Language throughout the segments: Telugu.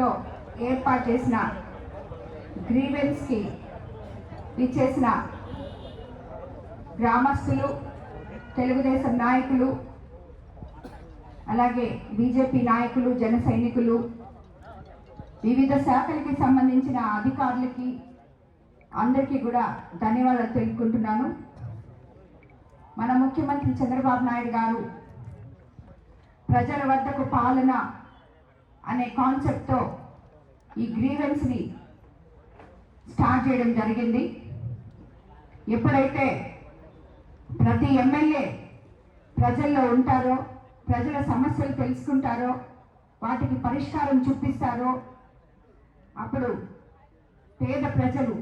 ఆధ్వర్యంలో ఏర్పాటు చేసిన గ్రీవెన్స్కి ఇచ్చేసిన గ్రామస్తులు తెలుగుదేశం నాయకులు అలాగే బీజేపీ నాయకులు జన సైనికులు వివిధ శాఖలకి సంబంధించిన అధికారులకి అందరికీ కూడా ధన్యవాదాలు తెలుపుకుంటున్నాను. మన ముఖ్యమంత్రి చంద్రబాబు నాయుడు గారు ప్రజల వద్దకు పాలన అనే కాన్సెప్ట్తో ఈ గ్రీవెన్స్ని స్టార్ట్ చేయడం జరిగింది. ఎప్పుడైతే ప్రతి ఎమ్మెల్యే ప్రజల్లో ఉంటారో ప్రజల సమస్యలు తెలుసుకుంటారో వాటికి పరిష్కారం చూపిస్తారో అప్పుడు పేద ప్రజలు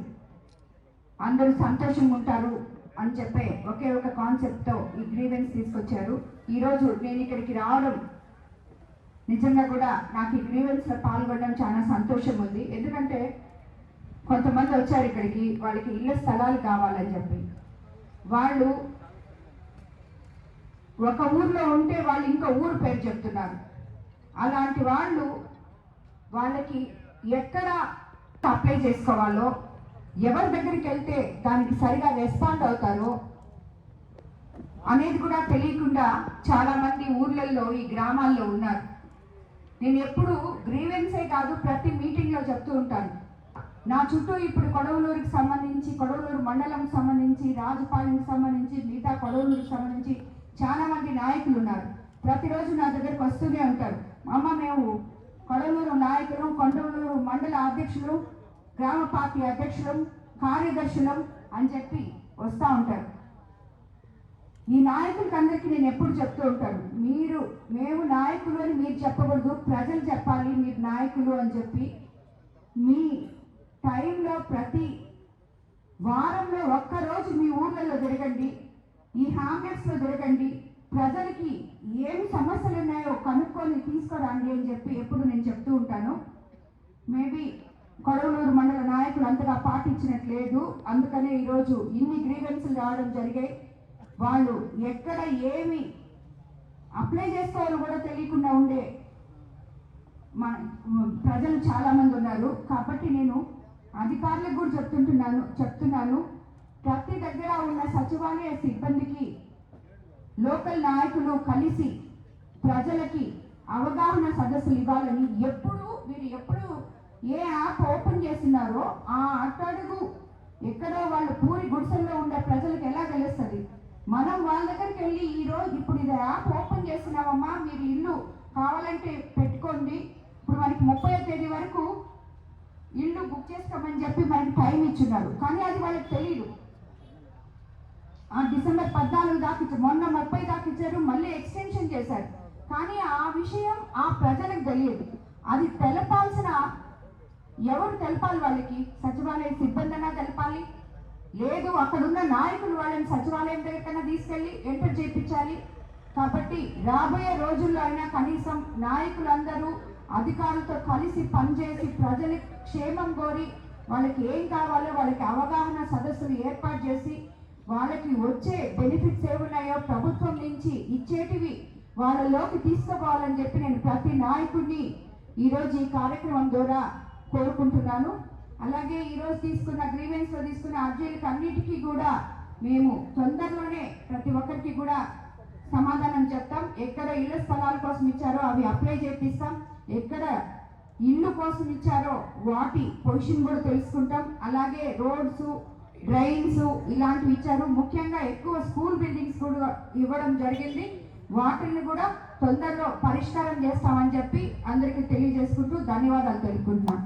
అందరూ సంతోషంగా ఉంటారు అని చెప్పే ఒకే ఒక కాన్సెప్ట్తో ఈ గ్రీవెన్స్ తీసుకొచ్చారు. ఈరోజు నేను ఇక్కడికి రావడం నిజంగా కూడా నాకు ఈ గ్రీవెన్స్లో పాల్గొనడం చాలా సంతోషం ఉంది ఎందుకంటే కొంతమంది వచ్చారు ఇక్కడికి వాళ్ళకి ఇళ్ళ స్థలాలు కావాలని చెప్పి. వాళ్ళు ఒక ఊర్లో ఉంటే వాళ్ళు ఇంకా ఊరు పేరు చెప్తున్నారు. అలాంటి వాళ్ళు వాళ్ళకి ఎక్కడ అప్లై చేసుకోవాలో ఎవరి దగ్గరికి వెళ్తే దానికి సరిగా రెస్పాండ్ అవుతారో అనేది కూడా తెలియకుండా చాలామంది ఊర్లలో ఈ గ్రామాల్లో ఉన్నారు. నేను ఎప్పుడు గ్రీవెన్సే కాదు ప్రతి మీటింగ్లో చెప్తూ ఉంటాను. నా చుట్టూ ఇప్పుడు కొడవలూరుకి సంబంధించి కొడవలూరు మండలం సంబంధించి రాజపాలెంకి సంబంధించి మిగతా కొడవలూరుకి సంబంధించి చాలా మంది నాయకులు ఉన్నారు. ప్రతిరోజు నా దగ్గరకు వస్తూనే ఉంటారు. అమ్మ మేము కొడవలూరు నాయకులు కొండవలూరు మండల అధ్యక్షులు గ్రామ పార్టీ అధ్యక్షులు కార్యదర్శులం అని చెప్పి వస్తూ ఉంటారు. ఈ నాయకులకి అందరికీ నేను ఎప్పుడు చెప్తూ ఉంటాను మీరు మేము నాయకులు అని మీరు చెప్పకూడదు ప్రజలు చెప్పాలి మీరు నాయకులు అని చెప్పి మీ టైంలో ప్రతి వారంలో ఒక్కరోజు మీ ఊర్లలో తిరగండి ఈ హామ్లెట్స్లో తిరగండి ప్రజలకి ఏమి సమస్యలు ఉన్నాయో కనుక్కొని తీసుకురండి అని చెప్పి ఎప్పుడు నేను చెప్తూ ఉంటాను. మేబీ కొడవలూరు మండల నాయకులు అంతగా పాటించినట్లేదు అందుకనే ఈరోజు ఇన్ని గ్రీవెన్స్లు రావడం జరిగాయి. వాళ్ళు ఎక్కడ ఏమి అప్లై చేసుకోవాలో కూడా తెలియకుండా ఉండే మన ప్రజలు చాలామంది ఉన్నారు. కాబట్టి నేను అధికారులకు కూడా చెప్తుంటున్నాను చెప్తున్నాను. ప్రతి దగ్గర ఉన్న సచివాలయ సిబ్బందికి లోకల్ నాయకులు కలిసి ప్రజలకి అవగాహన సదస్సులు ఇవ్వాలని ఎప్పుడు మీరు ఎప్పుడు ఏ యాప్ ఓపెన్ చేస్తున్నారో ఆ అట్టడుగు ఎక్కడో వాళ్ళు పూరి గుడిసెల్లో ఉండే ప్రజలు మనం వాళ్ళ దగ్గరికి వెళ్ళి ఈ రోజు ఇప్పుడు ఇది యాప్ ఓపెన్ చేస్తున్నామమ్మా మీరు ఇల్లు కావాలంటే పెట్టుకోండి. ఇప్పుడు మనకి ముప్పై తేదీ వరకు ఇల్లు బుక్ చేసుకోమని చెప్పి మనకి టైం ఇచ్చున్నారు. కానీ అది వాళ్ళకి తెలియదు ఆ డిసెంబర్ పద్నాలుగు దాకా ఇచ్చారు. మొన్న ముప్పై దాకా ఇచ్చారు మళ్ళీ ఎక్స్టెన్షన్ చేశారు. కానీ ఆ విషయం ఆ ప్రజలకు తెలియదు. అది తెలపాల్సిన ఎవరు తెలపాలి వాళ్ళకి? సచివాలయ సిబ్బందినా తెలపాలి లేదు అక్కడున్న నాయకులు వాళ్ళని సచివాలయం దగ్గరకన్నా తీసుకెళ్ళి ఎంటర్ చేయించాలి. కాబట్టి రాబోయే రోజుల్లో అయినా కనీసం నాయకులందరూ అధికారులతో కలిసి పనిచేసి ప్రజల క్షేమం కోరి వాళ్ళకి ఏం కావాలో వాళ్ళకి అవగాహన సదస్సులు ఏర్పాటు చేసి వాళ్ళకి వచ్చే బెనిఫిట్స్ ఏమున్నాయో ప్రభుత్వం నుంచి ఇచ్చేటివి వాళ్ళలోకి తీసుకోవాలని చెప్పి నేను ప్రతి నాయకుడిని ఈరోజు ఈ కార్యక్రమం ద్వారా కోరుకుంటున్నాను. అలాగే ఈరోజు తీసుకున్న గ్రీవెన్స్లో తీసుకున్న అర్జీలకు అన్నిటికీ కూడా మేము తొందరలోనే ప్రతి ఒక్కరికి కూడా సమాధానం చెప్తాం. ఎక్కడ ఇళ్ళ స్థలాల కోసం ఇచ్చారో అవి అప్లై చేపిస్తాం. ఎక్కడ ఇల్లు కోసం ఇచ్చారో వాటి పొజిషన్ కూడా తెలుసుకుంటాం. అలాగే రోడ్స్ డ్రైన్స్ ఇలాంటివి ఇచ్చారు. ముఖ్యంగా ఎక్కువ స్కూల్ బిల్డింగ్స్ కూడా ఇవ్వడం జరిగింది. వాటిని కూడా తొందరలో పరిష్కారం చేస్తామని చెప్పి అందరికీ తెలియజేసుకుంటూ ధన్యవాదాలు తెలుపుకుంటున్నాం.